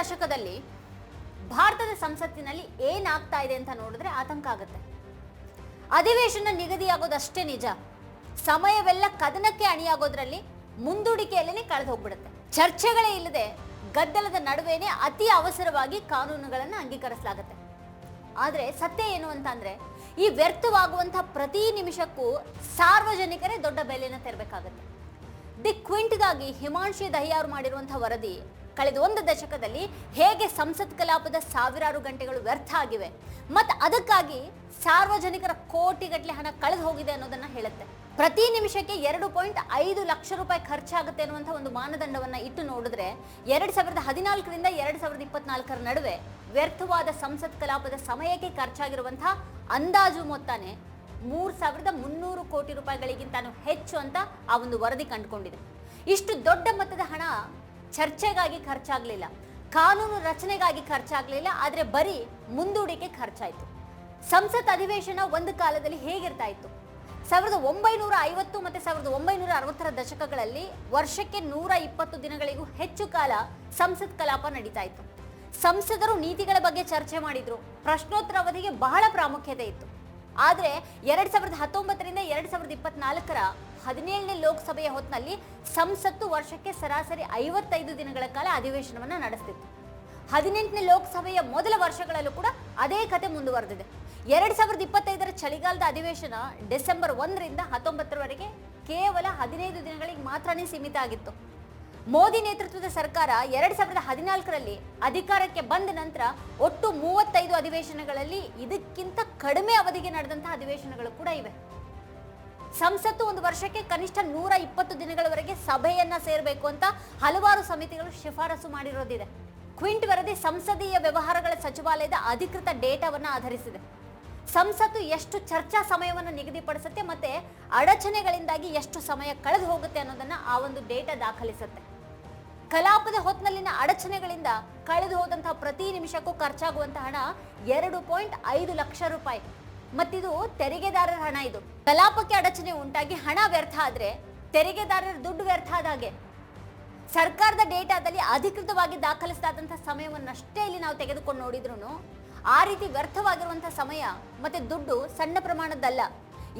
ದಶಕದಲ್ಲಿ ಭಾರತದ ಸಂಸತ್ತಿನಲ್ಲಿ ಏನಾಗ್ತಾ ಇದೆ ಅಂತ ನೋಡಿದ್ರೆ ಆತಂಕ ಆಗುತ್ತೆ. ಅಧಿವೇಶನ ನಿಗದಿಯಾಗೋದಷ್ಟೇ ನಿಜ. ಸಮಯವೆಲ್ಲ ಕದನಕ್ಕೆ ಅಣಿಯಾಗೋದ್ರಲ್ಲಿ ಮುಂದೂಡಿಕೆಯಲ್ಲೇ ಕಳೆದು ಹೋಗ್ಬಿಡುತ್ತೆ. ಚರ್ಚೆಗಳೇ ಇಲ್ಲದೆ ಗದ್ದಲದ ನಡುವೆನೆ ಅತಿ ಅವಸರವಾಗಿ ಕಾನೂನುಗಳನ್ನು ಅಂಗೀಕರಿಸಲಾಗುತ್ತೆ. ಆದರೆ ಸತ್ಯ ಏನು ಅಂತಂದ್ರೆ ಈ ವ್ಯರ್ಥವಾಗುವಂತಹ ಪ್ರತಿ ನಿಮಿಷಕ್ಕೂ ಸಾರ್ವಜನಿಕರೇ ದೊಡ್ಡ ಬೆಲೆಯನ್ನು ತೆರಬೇಕಾಗುತ್ತೆ. ದಿ ಕ್ವಿಂಟ್ಗಾಗಿ ಹಿಮಾಂಶಿ ದಹಿಯಾರು ಮಾಡಿರುವಂತಹ ವರದಿ ಕಳೆದ ಒಂದು ದಶಕದಲ್ಲಿ ಹೇಗೆ ಸಂಸತ್ ಕಲಾಪದ ಸಾವಿರಾರು ಗಂಟೆಗಳು ವ್ಯರ್ಥ ಆಗಿವೆ. ಮತ್ತು ಅದಕ್ಕಾಗಿ ಸಾರ್ವಜನಿಕರ ಕೋಟಿಗಟ್ಟಲೆ ಹಣ ಕಳೆದು ಹೋಗಿದೆ ಅನ್ನೋದನ್ನ ಹೇಳುತ್ತೆ. ಪ್ರತಿ ನಿಮಿಷಕ್ಕೆ ಎರಡು ಪಾಯಿಂಟ್ ಐದು ಲಕ್ಷ ರೂಪಾಯಿ ಖರ್ಚಾಗುತ್ತೆ ಅನ್ನುವಂಥ ಒಂದು ಮಾನದಂಡವನ್ನು ಇಟ್ಟು ನೋಡಿದ್ರೆ ಎರಡು ಸಾವಿರದ ಹದಿನಾಲ್ಕರಿಂದ ಎರಡು ಸಾವಿರದ ಇಪ್ಪತ್ನಾಲ್ಕರ ನಡುವೆ ವ್ಯರ್ಥವಾದ ಸಂಸತ್ ಕಲಾಪದ ಸಮಯಕ್ಕೆ ಖರ್ಚಾಗಿರುವಂಥ ಅಂದಾಜು ಮೊತ್ತನೇ ಮೂರು ಸಾವಿರದ ಮುನ್ನೂರು ಕೋಟಿ ರೂಪಾಯಿಗಳಿಗಿಂತ ಹೆಚ್ಚು ಅಂತ ಆ ಒಂದು ವರದಿ ಕಂಡುಕೊಂಡಿದೆ. ಇಷ್ಟು ದೊಡ್ಡ ಮೊತ್ತದ ಹಣ ಚರ್ಚೆಗಾಗಿ ಖರ್ಚಾಗಲಿಲ್ಲ. ಕಾನೂನು ರಚನೆಗಾಗಿ ಖರ್ಚಾಗಲಿಲ್ಲ, ಆದರೆ ಬರೀ ಮುಂದೂಡಿಕೆ ಖರ್ಚಾಯಿತು. ಸಂಸತ್ ಅಧಿವೇಶನ ಒಂದು ಕಾಲದಲ್ಲಿ ಹೇಗಿರ್ತಾ ಇತ್ತು ಸಾವಿರದ ಒಂಬೈನೂರ ಐವತ್ತು ಮತ್ತೆ ಸಾವಿರದ ಒಂಬೈನೂರ ಅರವತ್ತರ ದಶಕಗಳಲ್ಲಿ ವರ್ಷಕ್ಕೆ ನೂರ ಇಪ್ಪತ್ತು ದಿನಗಳಿಗೂ ಹೆಚ್ಚು ಕಾಲ ಸಂಸತ್ ಕಲಾಪ ನಡೀತಾ ಇತ್ತು ಸಂಸದರು ನೀತಿಗಳ ಬಗ್ಗೆ ಚರ್ಚೆ ಮಾಡಿದ್ರು. ಪ್ರಶ್ನೋತ್ತರ ಅವಧಿಗೆ ಬಹಳ ಪ್ರಾಮುಖ್ಯತೆ ಇತ್ತು. ಆದರೆ ಎರಡ್ ಸಾವಿರದ ಹತ್ತೊಂಬತ್ತರಿಂದ ಎರಡ್ ಸಾವಿರದ ಇಪ್ಪತ್ನಾಲ್ಕರ ಹದಿನೇಳನೇ ಲೋಕಸಭೆಯ ಹೊತ್ತಿನಲ್ಲಿ ಸಂಸತ್ತು ವರ್ಷಕ್ಕೆ ಸರಾಸರಿ ಐವತ್ತೈದು ದಿನಗಳ ಕಾಲ ಅಧಿವೇಶನವನ್ನು ನಡೆಸ್ತಿತ್ತು. ಹದಿನೆಂಟನೇ ಲೋಕಸಭೆಯ ಮೊದಲ ವರ್ಷಗಳಲ್ಲೂ ಕೂಡ ಅದೇ ಕತೆ ಮುಂದುವರೆದಿದೆ. ಎರಡ್ ಸಾವಿರದ ಇಪ್ಪತ್ತೈದರ ಚಳಿಗಾಲದ ಅಧಿವೇಶನ ಡಿಸೆಂಬರ್ ಒಂದರಿಂದ ಹತ್ತೊಂಬತ್ತರವರೆಗೆ ಕೇವಲ ಹದಿನೈದು ದಿನಗಳಿಗೆ ಮಾತ್ರನೇ ಸೀಮಿತ ಆಗಿತ್ತು. ಮೋದಿ ನೇತೃತ್ವದ ಸರ್ಕಾರ ಎರಡ್ ಸಾವಿರದ ಹದಿನಾಲ್ಕರಲ್ಲಿ ಅಧಿಕಾರಕ್ಕೆ ಬಂದ ನಂತರ ಒಟ್ಟು ಮೂವತ್ತೈದು ಅಧಿವೇಶನಗಳಲ್ಲಿ ಇದಕ್ಕಿಂತ ಕಡಿಮೆ ಅವಧಿಗೆ ನಡೆದಂತಹ ಅಧಿವೇಶನಗಳು ಕೂಡ ಇವೆ. ಸಂಸತ್ತು ಒಂದು ವರ್ಷಕ್ಕೆ ಕನಿಷ್ಠ ನೂರ ಇಪ್ಪತ್ತು ದಿನಗಳವರೆಗೆ ಸಭೆಯನ್ನ ಸೇರಬೇಕು ಅಂತ ಹಲವಾರು ಸಮಿತಿಗಳು ಶಿಫಾರಸು ಮಾಡಿರೋದಿದೆ. ಕ್ವಿಂಟ್ ವರದಿ ಸಂಸದೀಯ ವ್ಯವಹಾರಗಳ ಸಚಿವಾಲಯದ ಅಧಿಕೃತ ಡೇಟಾವನ್ನ ಆಧರಿಸಿದೆ. ಸಂಸತ್ತು ಎಷ್ಟು ಚರ್ಚಾ ಸಮಯವನ್ನು ನಿಗದಿಪಡಿಸುತ್ತೆ ಮತ್ತೆ ಅಡಚಣೆಗಳಿಂದಾಗಿ ಎಷ್ಟು ಸಮಯ ಕಳೆದು ಹೋಗುತ್ತೆ ಅನ್ನೋದನ್ನ ಆ ಒಂದು ಡೇಟಾ ದಾಖಲಿಸುತ್ತೆ. ಕಲಾಪದ ಹೊತ್ತಿನಲ್ಲಿನ ಅಡಚಣೆಗಳಿಂದ ಕಳೆದು ಹೋದಂತಹ ಪ್ರತಿ ನಿಮಿಷಕ್ಕೂ ಖರ್ಚಾಗುವಂತಹ ಹಣ ಎರಡು ಪಾಯಿಂಟ್ ಐದು ಲಕ್ಷ ರೂಪಾಯಿ. ಮತ್ತಿದು ತೆರಿಗೆದಾರರ ಹಣ ಇದು. ಕಲಾಪಕ್ಕೆ ಅಡಚಣೆ ಉಂಟಾಗಿ ಹಣ ವ್ಯರ್ಥ ಆದ್ರೆ ತೆರಿಗೆದಾರರ ದುಡ್ಡು ವ್ಯರ್ಥ ಆದಾಗೆ ಸರ್ಕಾರದ ಡೇಟಾದಲ್ಲಿ ಅಧಿಕೃತವಾಗಿ ದಾಖಲಿಸಿದಂತಹ ಸಮಯವನ್ನಷ್ಟೇ ಇಲ್ಲಿ ನಾವು ತೆಗೆದುಕೊಂಡು ನೋಡಿದ್ರು ಆ ರೀತಿ ವ್ಯರ್ಥವಾಗಿರುವಂತಹ ಸಮಯ ಮತ್ತೆ ದುಡ್ಡು ಸಣ್ಣ ಪ್ರಮಾಣದಲ್ಲ.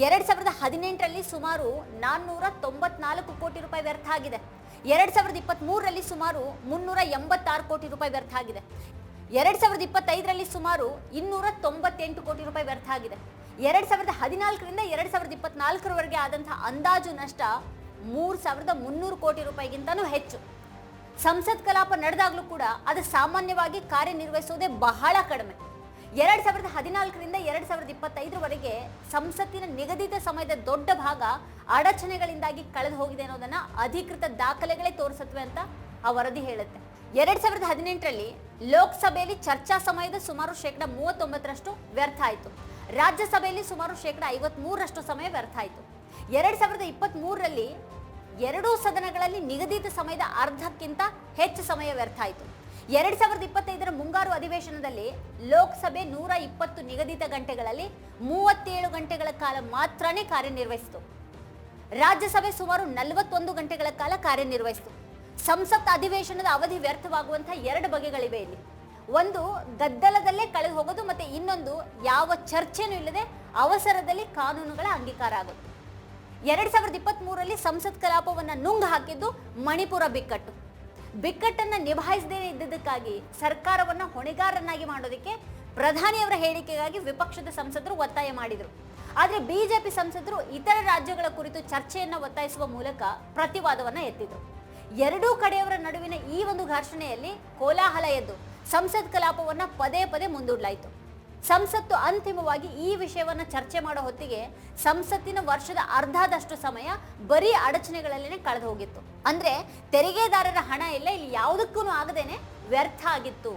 ಎರಡ್ ಸಾವಿರದ ಹದಿನೆಂಟರಲ್ಲಿ ಸುಮಾರು ನಾನ್ನೂರ ತೊಂಬತ್ನಾಲ್ಕು ಕೋಟಿ ರೂಪಾಯಿ ವ್ಯರ್ಥ ಆಗಿದೆ. ಎರಡ್ ಸಾವಿರದ ಇಪ್ಪತ್ತ್ ಮೂರರಲ್ಲಿ ಸುಮಾರು ಮುನ್ನೂರ ಎಂಬತ್ತಾರು ಕೋಟಿ ರೂಪಾಯಿ ವ್ಯರ್ಥ ಆಗಿದೆ. ಎರಡ್ ಸಾವಿರದ ಇಪ್ಪತ್ತೈದರಲ್ಲಿ ಸುಮಾರು ಇನ್ನೂರ ತೊಂಬತ್ತೆಂಟು ಕೋಟಿ ರೂಪಾಯಿ ವ್ಯರ್ಥ ಆಗಿದೆ. ಎರಡ್ ಸಾವಿರದ ಹದಿನಾಲ್ಕರಿಂದ ಎರಡ್ ಸಾವಿರದ ಇಪ್ಪತ್ನಾಲ್ಕರವರೆಗೆ ಆದಂತಹ ಅಂದಾಜು ನಷ್ಟ ಮೂರ್ ಸಾವಿರದ ಮುನ್ನೂರು ಕೋಟಿ ರೂಪಾಯಿಗಿಂತನೂ ಹೆಚ್ಚು. ಸಂಸತ್ ಕಲಾಪ ನಡೆದಾಗಲೂ ಕೂಡ ಅದು ಸಾಮಾನ್ಯವಾಗಿ ಕಾರ್ಯನಿರ್ವಹಿಸುವುದೇ ಬಹಳ ಕಡಿಮೆ. ಎರಡ್ ಸಾವಿರದ ಹದಿನಾಲ್ಕರಿಂದ ಎರಡ್ ಸಾವಿರದ ಇಪ್ಪತ್ತೈದರವರೆಗೆ ಸಂಸತ್ತಿನ ನಿಗದಿತ ಸಮಯದ ದೊಡ್ಡ ಭಾಗ ಅಡಚಣೆಗಳಿಂದಾಗಿ ಕಳೆದು ಹೋಗಿದೆ ಅನ್ನೋದನ್ನ ಅಧಿಕೃತ ದಾಖಲೆಗಳೇ ತೋರಿಸತ್ವೆ ಅಂತ ಆ ವರದಿ ಹೇಳುತ್ತೆ. ಎರಡ್ ಸಾವಿರದ ಹದಿನೆಂಟರಲ್ಲಿ ಲೋಕಸಭೆಯಲ್ಲಿ ಚರ್ಚಾ ಸಮಯದ ಸುಮಾರು ಶೇಕಡ ಮೂವತ್ತೊಂಬತ್ತರಷ್ಟು ವ್ಯರ್ಥ ಆಯಿತು. ರಾಜ್ಯಸಭೆಯಲ್ಲಿ ಸುಮಾರು ಶೇಕಡ ಐವತ್ಮೂರರಷ್ಟು ಸಮಯ ವ್ಯರ್ಥ ಆಯಿತು. ಎರಡ್ ಸಾವಿರದ ಇಪ್ಪತ್ತ್ ಮೂರರಲ್ಲಿ ಎರಡೂ ಸದನಗಳಲ್ಲಿ ನಿಗದಿತ ಸಮಯದ ಅರ್ಧಕ್ಕಿಂತ ಹೆಚ್ಚು ಸಮಯ ವ್ಯರ್ಥ ಆಯಿತು. ಎರಡ್ ಸಾವಿರದ ಇಪ್ಪತ್ತೈದರ ಮುಂಗಾರು ಅಧಿವೇಶನದಲ್ಲಿ ಲೋಕಸಭೆ ನೂರ ಇಪ್ಪತ್ತು ನಿಗದಿತ ಗಂಟೆಗಳಲ್ಲಿ ಮೂವತ್ತೇಳು ಗಂಟೆಗಳ ಕಾಲ ಮಾತ್ರನೇ ಕಾರ್ಯನಿರ್ವಹಿಸಿತು. ರಾಜ್ಯಸಭೆ ಸುಮಾರು ನಲವತ್ತೊಂದು ಗಂಟೆಗಳ ಕಾಲ ಕಾರ್ಯನಿರ್ವಹಿಸಿತು. ಸಂಸತ್ ಅಧಿವೇಶನದ ಅವಧಿ ವ್ಯರ್ಥವಾಗುವಂತಹ ಎರಡು ಬಗೆಗಳಿವೆ ಇಲ್ಲಿ. ಒಂದು, ಗದ್ದಲದಲ್ಲೇ ಕಳೆದು ಹೋಗೋದು ಮತ್ತೆ ಇನ್ನೊಂದು, ಯಾವ ಚರ್ಚೆನೂ ಇಲ್ಲದೆ ಅವಸರದಲ್ಲಿ ಕಾನೂನುಗಳ ಅಂಗೀಕಾರ ಆಗುತ್ತೆ. ಎರಡ್ ಸಾವಿರದ ಇಪ್ಪತ್ತ್ ಮೂರರಲ್ಲಿ ಸಂಸತ್ ಕಲಾಪವನ್ನ ನುಂಗ್ ಹಾಕಿದ್ದು ಮಣಿಪುರ ಬಿಕ್ಕಟ್ಟು. ಬಿಕ್ಕಟ್ಟನ್ನ ನಿಭಾಯಿಸದೇ ಇದ್ದದಕ್ಕಾಗಿ ಸರ್ಕಾರವನ್ನ ಹೊಣೆಗಾರನಾಗಿ ಮಾಡೋದಕ್ಕೆ ಪ್ರಧಾನಿಯವರ ಹೇಳಿಕೆಗಾಗಿ ವಿಪಕ್ಷದ ಸಂಸದರು ಒತ್ತಾಯ ಮಾಡಿದರು. ಆದರೆ ಬಿಜೆಪಿ ಸಂಸದರು ಇತರ ರಾಜ್ಯಗಳ ಕುರಿತು ಚರ್ಚೆಯನ್ನು ಒತ್ತಾಯಿಸುವ ಮೂಲಕ ಪ್ರತಿವಾದವನ್ನು ಎತ್ತಿದ್ರು. ಎರಡೂ ಕಡೆಯವರ ನಡುವಿನ ಈ ಒಂದು ಘರ್ಷಣೆಯಲ್ಲಿ ಕೋಲಾಹಲ ಎದ್ದು ಸಂಸತ್ ಕಲಾಪವನ್ನ ಪದೇ ಪದೇ ಮುಂದೂಡಲಾಯಿತು. ಸಂಸತ್ತು ಅಂತಿಮವಾಗಿ ಈ ವಿಷಯವನ್ನ ಚರ್ಚೆ ಮಾಡೋ ಹೊತ್ತಿಗೆ ಸಂಸತ್ತಿನ ವರ್ಷದ ಅರ್ಧದಷ್ಟು ಸಮಯ ಬರೀ ಅಡಚಣೆಗಳಲ್ಲೇ ಕಳೆದು ಹೋಗಿತ್ತು. ಅಂದ್ರೆ ತೆರಿಗೆದಾರರ ಹಣ ಇಲ್ಲ ಇಲ್ಲಿ ಯಾವುದಕ್ಕೂ ಆಗದೇನೆ ವ್ಯರ್ಥ ಆಗಿತ್ತು.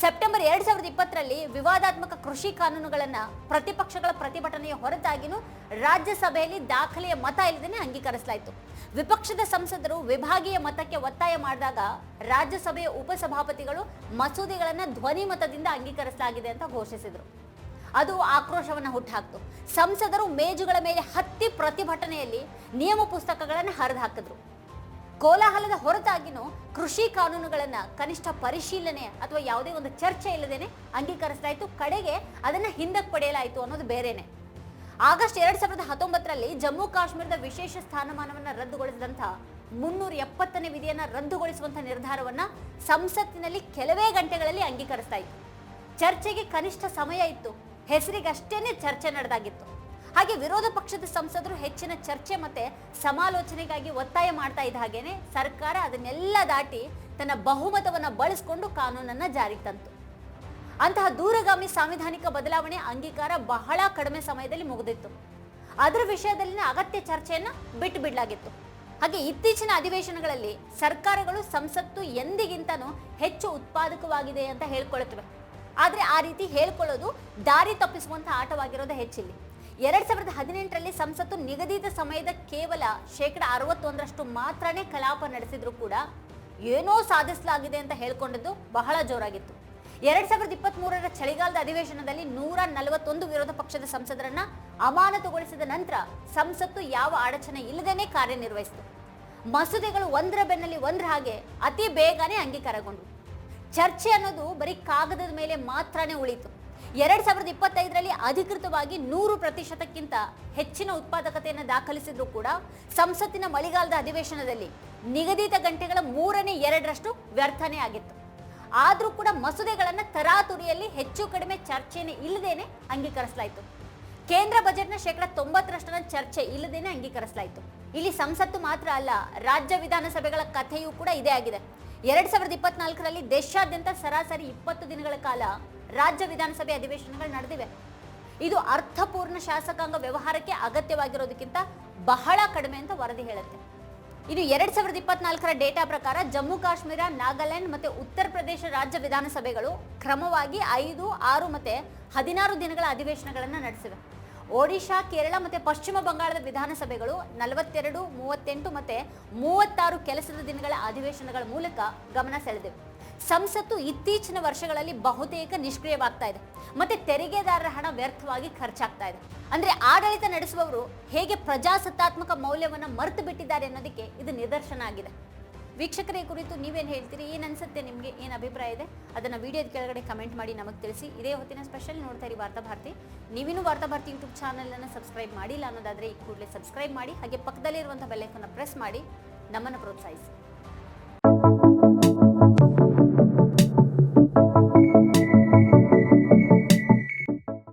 ಸೆಪ್ಟೆಂಬರ್ ಎರಡ್ ಸಾವಿರದ ಇಪ್ಪತ್ತರಲ್ಲಿ ವಿವಾದಾತ್ಮಕ ಕೃಷಿ ಕಾನೂನುಗಳನ್ನ ಪ್ರತಿಪಕ್ಷಗಳ ಪ್ರತಿಭಟನೆಯ ಹೊರತಾಗಿನೂ ರಾಜ್ಯಸಭೆಯಲ್ಲಿ ದಾಖಲೆಯ ಮತ ಇಲ್ಲದೇ ಅಂಗೀಕರಿಸಲಾಯಿತು. ವಿಪಕ್ಷದ ಸಂಸದರು ವಿಭಾಗೀಯ ಮತಕ್ಕೆ ಒತ್ತಾಯ ಮಾಡಿದಾಗ ರಾಜ್ಯಸಭೆಯ ಉಪಸಭಾಪತಿಗಳು ಮಸೂದೆಗಳನ್ನ ಧ್ವನಿ ಮತದಿಂದ ಅಂಗೀಕರಿಸಲಾಗಿದೆ ಅಂತ ಘೋಷಿಸಿದರು. ಅದು ಆಕ್ರೋಶವನ್ನು ಹುಟ್ಟುಹಾಕ್ತು ಸಂಸದರು ಮೇಜುಗಳ ಮೇಲೆ ಹತ್ತಿ ಪ್ರತಿಭಟನೆಯಲ್ಲಿ ನಿಯಮ ಪುಸ್ತಕಗಳನ್ನು ಹರಿದು ಹಾಕಿದ್ರು. ಕೋಲಾಹಲದ ಹೊರತಾಗಿನೂ ಕೃಷಿ ಕಾನೂನುಗಳನ್ನು ಕನಿಷ್ಠ ಪರಿಶೀಲನೆ ಅಥವಾ ಯಾವುದೇ ಒಂದು ಚರ್ಚೆ ಇಲ್ಲದೇನೆ ಅಂಗೀಕರಿಸಲಾಯಿತು. ಕಡೆಗೆ ಅದನ್ನ ಹಿಂದಕ್ಕೆ ಪಡೆಯಲಾಯಿತು ಅನ್ನೋದು ಬೇರೆನೆ. ಆಗಸ್ಟ್ ಎರಡ್ ಸಾವಿರದ ಹತ್ತೊಂಬತ್ತರಲ್ಲಿ ಜಮ್ಮು ಕಾಶ್ಮೀರದ ವಿಶೇಷ ಸ್ಥಾನಮಾನವನ್ನ ರದ್ದುಗೊಳಿಸಿದಂಥ ಮುನ್ನೂರ ಎಪ್ಪತ್ತನೇ ವಿಧಿಯನ್ನು ರದ್ದುಗೊಳಿಸುವಂಥ ನಿರ್ಧಾರವನ್ನ ಸಂಸತ್ತಿನಲ್ಲಿ ಕೆಲವೇ ಗಂಟೆಗಳಲ್ಲಿ ಅಂಗೀಕರಿಸಲಾಯಿತು. ಚರ್ಚೆಗೆ ಕನಿಷ್ಠ ಸಮಯ ಇತ್ತು. ಹೆಸರಿಗಷ್ಟೇನೆ ಚರ್ಚೆ ನಡೆದಾಗಿತ್ತು. ಹಾಗೆ ವಿರೋಧ ಪಕ್ಷದ ಸಂಸದರು ಹೆಚ್ಚಿನ ಚರ್ಚೆ ಮತ್ತೆ ಸಮಾಲೋಚನೆಗಾಗಿ ಒತ್ತಾಯ ಮಾಡ್ತಾ ಇದ್ದ ಹಾಗೇನೆ ಸರ್ಕಾರ ಅದನ್ನೆಲ್ಲ ದಾಟಿ ತನ್ನ ಬಹುಮತವನ್ನು ಬಳಸಿಕೊಂಡು ಕಾನೂನನ್ನ ಜಾರಿಗೆ ತಂತು. ಅಂತಹ ದೂರಗಾಮಿ ಸಾಂವಿಧಾನಿಕ ಬದಲಾವಣೆ ಅಂಗೀಕಾರ ಬಹಳ ಕಡಿಮೆ ಸಮಯದಲ್ಲಿ ಮುಗಿದಿತ್ತು. ಅದರ ವಿಷಯದಲ್ಲಿನ ಅಗತ್ಯ ಚರ್ಚೆಯನ್ನು ಬಿಟ್ಟು ಬಿಡಲಾಗಿತ್ತು. ಹಾಗೆ ಇತ್ತೀಚಿನ ಅಧಿವೇಶನಗಳಲ್ಲಿ ಸರ್ಕಾರಗಳು ಸಂಸತ್ತು ಎಂದಿಗಿಂತನೂ ಹೆಚ್ಚು ಉತ್ಪಾದಕವಾಗಿದೆ ಅಂತ ಹೇಳ್ಕೊಳ್ತವೆ. ಆದರೆ ಆ ರೀತಿ ಹೇಳ್ಕೊಳ್ಳೋದು ದಾರಿ ತಪ್ಪಿಸುವಂತಹ ಆಟವಾಗಿರೋದು ಹೆಚ್ಚಿಲ್ಲಿ. ಎರಡ್ ಸಾವಿರದ ಹದಿನೆಂಟರಲ್ಲಿ ಸಂಸತ್ತು ನಿಗದಿತ ಸಮಯದ ಕೇವಲ ಶೇಕಡ ಅರವತ್ತೊಂದರಷ್ಟು ಮಾತ್ರನೇ ಕಲಾಪ ನಡೆಸಿದ್ರು ಕೂಡ ಏನೋ ಸಾಧಿಸಲಾಗಿದೆ ಅಂತ ಹೇಳ್ಕೊಂಡಿದ್ದು ಬಹಳ ಜೋರಾಗಿತ್ತು. ಎರಡ್ ಸಾವಿರದ ಇಪ್ಪತ್ತ್ ಮೂರರ ಚಳಿಗಾಲದ ಅಧಿವೇಶನದಲ್ಲಿ ನೂರ ನಲವತ್ತೊಂದು ವಿರೋಧ ಪಕ್ಷದ ಸಂಸದರನ್ನ ಅಮಾನತುಗೊಳಿಸಿದ ನಂತರ ಸಂಸತ್ತು ಯಾವ ಅಡಚಣೆ ಇಲ್ಲದೇನೆ ಕಾರ್ಯನಿರ್ವಹಿಸಿತು. ಮಸೂದೆಗಳು ಒಂದರ ಬೆನ್ನಲ್ಲಿ ಒಂದರ ಹಾಗೆ ಅತಿ ಬೇಗನೆ ಅಂಗೀಕಾರಗೊಂಡವು. ಚರ್ಚೆ ಅನ್ನೋದು ಬರೀ ಕಾಗದದ ಮೇಲೆ ಮಾತ್ರನೇ ಉಳಿತು ಎರಡ್ ಸಾವಿರದ ಇಪ್ಪತ್ತೈದರಲ್ಲಿ ಅಧಿಕೃತವಾಗಿ ನೂರು ಪ್ರತಿಶತಕ್ಕಿಂತ ಹೆಚ್ಚಿನ ಉತ್ಪಾದಕತೆಯನ್ನು ದಾಖಲಿಸಿದ್ರು ಕೂಡ ಸಂಸತ್ತಿನ ಮಳೆಗಾಲದ ಅಧಿವೇಶನದಲ್ಲಿ ನಿಗದಿತ ಗಂಟೆಗಳ ಮೂರನೇ ಎರಡರಷ್ಟು ವ್ಯರ್ಥನೆ ಆಗಿತ್ತು. ಆದರೂ ಕೂಡ ಮಸೂದೆಗಳನ್ನು ತರಾತುರಿಯಲ್ಲಿ ಹೆಚ್ಚು ಕಡಿಮೆ ಚರ್ಚೆನೆ ಇಲ್ಲದೇನೆ ಅಂಗೀಕರಿಸಲಾಯಿತು. ಕೇಂದ್ರ ಬಜೆಟ್ನ ಶೇಕಡ ತೊಂಬತ್ತರಷ್ಟರ ಚರ್ಚೆ ಇಲ್ಲದೇನೆ ಅಂಗೀಕರಿಸಲಾಯಿತು. ಇಲ್ಲಿ ಸಂಸತ್ತು ಮಾತ್ರ ಅಲ್ಲ, ರಾಜ್ಯ ವಿಧಾನಸಭೆಗಳ ಕಥೆಯೂ ಕೂಡ ಇದೇ ಆಗಿದೆ. ಎರಡ್ ಸಾವಿರದ ಇಪ್ಪತ್ನಾಲ್ಕರಲ್ಲಿ ದೇಶಾದ್ಯಂತ ಸರಾಸರಿ ಇಪ್ಪತ್ತು ದಿನಗಳ ಕಾಲ ರಾಜ್ಯ ವಿಧಾನಸಭೆ ಅಧಿವೇಶನಗಳು ನಡೆದಿವೆ. ಇದು ಅರ್ಥಪೂರ್ಣ ಶಾಸಕಾಂಗ ವ್ಯವಹಾರಕ್ಕೆ ಅಗತ್ಯವಾಗಿರೋದಕ್ಕಿಂತ ಬಹಳ ಕಡಿಮೆ ಅಂತ ವರದಿ ಹೇಳುತ್ತೆ. ಇದು ಎರಡ್ ಸಾವಿರದ ಇಪ್ಪತ್ನಾಲ್ಕರ ಡೇಟಾ ಪ್ರಕಾರ ಜಮ್ಮು ಕಾಶ್ಮೀರ, ನಾಗಾಲ್ಯಾಂಡ್ ಮತ್ತೆ ಉತ್ತರ ಪ್ರದೇಶ ರಾಜ್ಯ ವಿಧಾನಸಭೆಗಳು ಕ್ರಮವಾಗಿ ಐದು, ಆರು ಮತ್ತೆ ಹದಿನಾರು ದಿನಗಳ ಅಧಿವೇಶನಗಳನ್ನು ನಡೆಸಿವೆ. ಒಡಿಶಾ, ಕೇರಳ ಮತ್ತೆ ಪಶ್ಚಿಮ ಬಂಗಾಳದ ವಿಧಾನಸಭೆಗಳು ನಲವತ್ತೆರಡು, ಮೂವತ್ತೆಂಟು ಮತ್ತೆ ಮೂವತ್ತಾರು ಕೆಲಸದ ದಿನಗಳ ಅಧಿವೇಶನಗಳ ಮೂಲಕ ಗಮನ ಸೆಳೆದಿವೆ. ಸಂಸತ್ತು ಇತ್ತೀಚಿನ ವರ್ಷಗಳಲ್ಲಿ ಬಹುತೇಕ ನಿಷ್ಕ್ರಿಯವಾಗ್ತಾ ಇದೆ. ಮತ್ತೆ ತೆರಿಗೆದಾರರ ಹಣ ವ್ಯರ್ಥವಾಗಿ ಖರ್ಚಾಗ್ತಾ ಇದೆ. ಅಂದ್ರೆ ಆಡಳಿತ ನಡೆಸುವವರು ಹೇಗೆ ಪ್ರಜಾಸತ್ತಾತ್ಮಕ ಮೌಲ್ಯವನ್ನ ಮರೆತು ಬಿಟ್ಟಿದ್ದಾರೆ ಅನ್ನೋದಕ್ಕೆ ಇದು ನಿದರ್ಶನ ಆಗಿದೆ. ವೀಕ್ಷಕರ ಕುರಿತು ನೀವೇನು ಹೇಳ್ತೀರಿ? ಏನು ಅನ್ಸುತ್ತೆ ನಿಮಗೆ? ಏನು ಅಭಿಪ್ರಾಯ ಇದೆ? ಅದನ್ನು ವಿಡಿಯೋದ ಕೆಳಗಡೆ ಕಮೆಂಟ್ ಮಾಡಿ ನಮಗೆ ತಿಳಿಸಿ. ಇದೇ ಹೊತ್ತಿನ ಸ್ಪೆಷಲ್ ನೋಡ್ತಾ ಇರಿ ವಾರ್ತಾ ಭಾರತಿ. ನೀವಿನ್ನೂ ವಾರ್ತಾ ಭಾರತಿ ಯೂಟ್ಯೂಬ್ ಚಾನಲನ್ನು ಸಬ್ಸ್ಕ್ರೈಬ್ ಮಾಡಿಲ್ಲ ಅನ್ನೋದಾದರೆ ಈ ಕೂಡಲೇ ಸಬ್ಸ್ಕ್ರೈಬ್ ಮಾಡಿ, ಹಾಗೆ ಪಕ್ಕದಲ್ಲಿರುವಂಥ ಬೆಲ್ಲೈಕನ್ನು ಪ್ರೆಸ್ ಮಾಡಿ ನಮ್ಮನ್ನು ಪ್ರೋತ್ಸಾಹಿಸಿ.